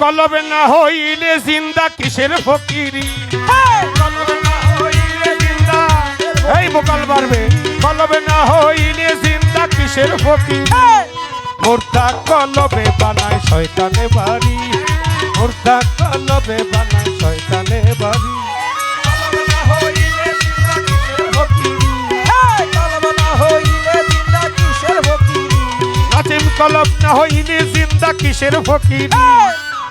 কলবে না হইলে জিন্দা কিসের ফকিরি? কলবে না হইলে জিন্দা এই মোকাল বাড়বে কলবে না হইলে জিন্দা কিসের ফকিরি? মোর্তা কলবে বানায় শয়তানে বাড়ি। মোর্তা কলবে বানায় শয়তানে বাড়ি। কলবে না হইলে জিন্দা কিসের ফকিরি?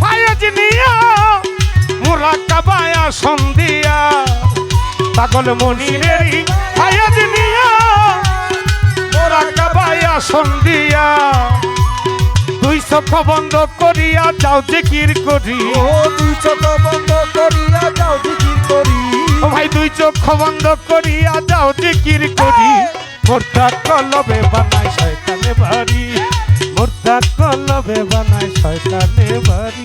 ফায়াজ নিয়া মোরা কাবায়া সন্ধিয়া। পাগল মনিরেরই ফায়াজ নিয়া মোরা কাবায়া সন্ধিয়া। দুই চোখ বন্ধ করিয়া যাও জিকির করি। ও ভাই দুই চোখ বন্ধ করিয়া যাও জিকির করি। মোর্তা কলবে বানায় শয়তানে বাড়ি। মোর্তা কলবে বানায় শয়তানে বাড়ি।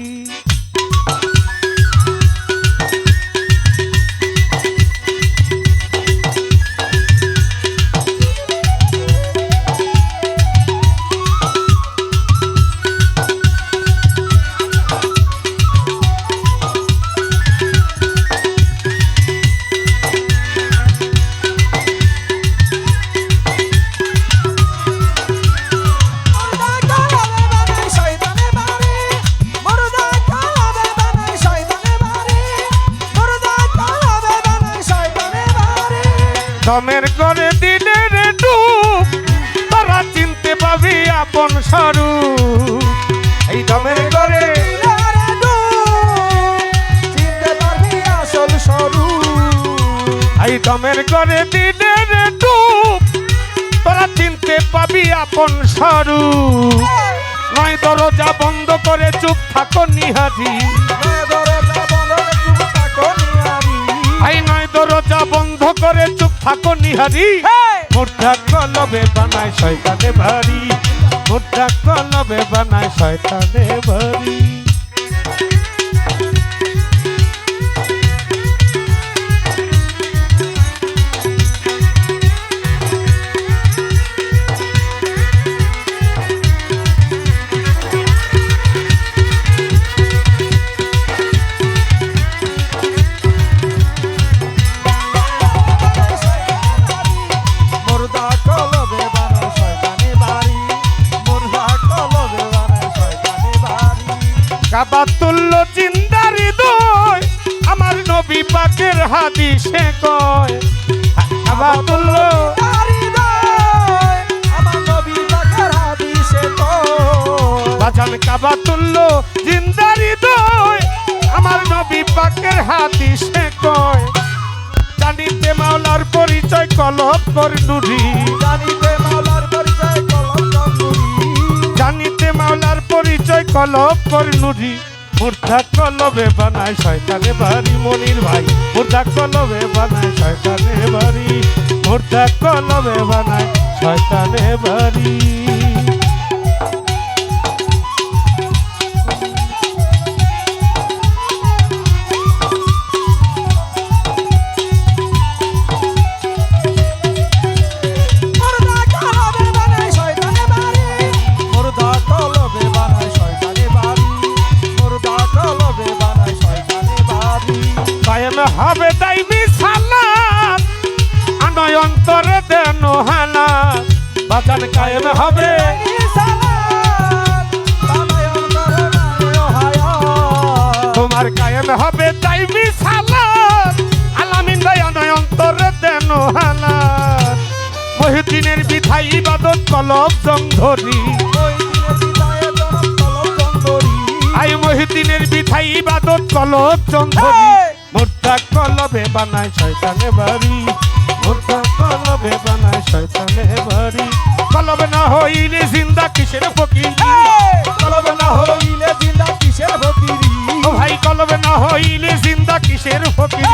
দমের করে দিলে রে ডুব তারা চিনতে পাবি আপন স্বরূপ এই দমের করে এই দমের করে দিলে রে ডুব তোরা চিনতে পাবি আপন স্বরূপ নয় দরজা বন্ধ করে চুপ থাকো নিহারি। আই নয় দরজা বন্ধ করে চুপ থাকো নিহারি। মোর্ধা কলবে বানায় শয়তানে ভারী। মোর্ধা কলবে বানায় শয়তানে ভারী। কাবা তুল্য জিন্দারি দই, আমার নবী পাকের হাদিসে কয় কাবা তুল্য বাজান কাবা তুল্য জিন্দারি দই, আমার নবী পাকের হাদিসে কয়। জানিতে মাওলার পরিচয় কলব কর কলব করে নুরি মুর্ধা কলবে বানায় শয়তানে বাড়ি মনির ভাই। মুর্ধা কলবে বানায় শয়তানে বাড়ি মুর্ধা কলবে বানায় শয়তানে বাড়ি। হবে দাইবি সালাত আনয় অন্তরে দেন হালাত বাজান কায়েম হবে। তোমার কায়েম হবে দাইবি সালাত আলামিন আনয় অন্তরে দেন হালাত মহিউদ্দিনের বিধাই ইবাদত কলব জং ধরি আই ইবাদত কলব চন্দ্রী মোরতা কলবে বানায় শয়তানে বাড়ি। মোরতা কলবে বানায় শয়তানে বাড়ি। কলবে না হইলে জিন্দা কিসের ফকির? কলবে না হইলে জিন্দা কিসের ফকিরি? ভাই কলবে না হইলে জিন্দা কিসের ফকির?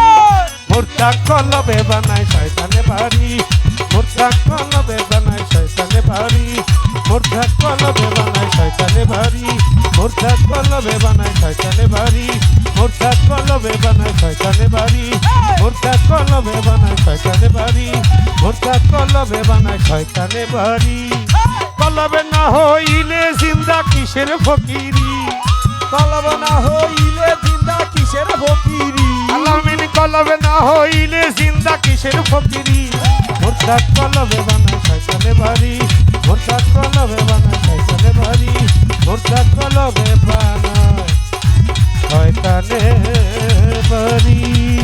মোরতা কলবে বানায় শয়তানে বাড়ি। মোরতা কলবে বানায় শয়তানে বাড়ি। মোরতা কলবে বানায় শয়তানে বাড়ি। মোরতা কলবে বানায় শয়তানে বাড়ি মোরতা কলবে বানায় শয়তানে বাড়ি মোরতা কলবে বানায় শয়তানে বাড়ি মোরতা কলবে বানায় শয়তানে বাড়ি। কলবে না হইলে জিন্দা কিসের ফকিরি? কলবে না হইলে জিন্দা কিসের ফকিরি? আলামিন কলবে না হইলে জিন্দা কিসের ফকিরি? মোরতা কলবে বানায় শয়তানে বাড়ি মোরতা কলবে বানায় শয়তানে বাড়ি মোরতা কলবে বানায় শয়তানে বাড়ি।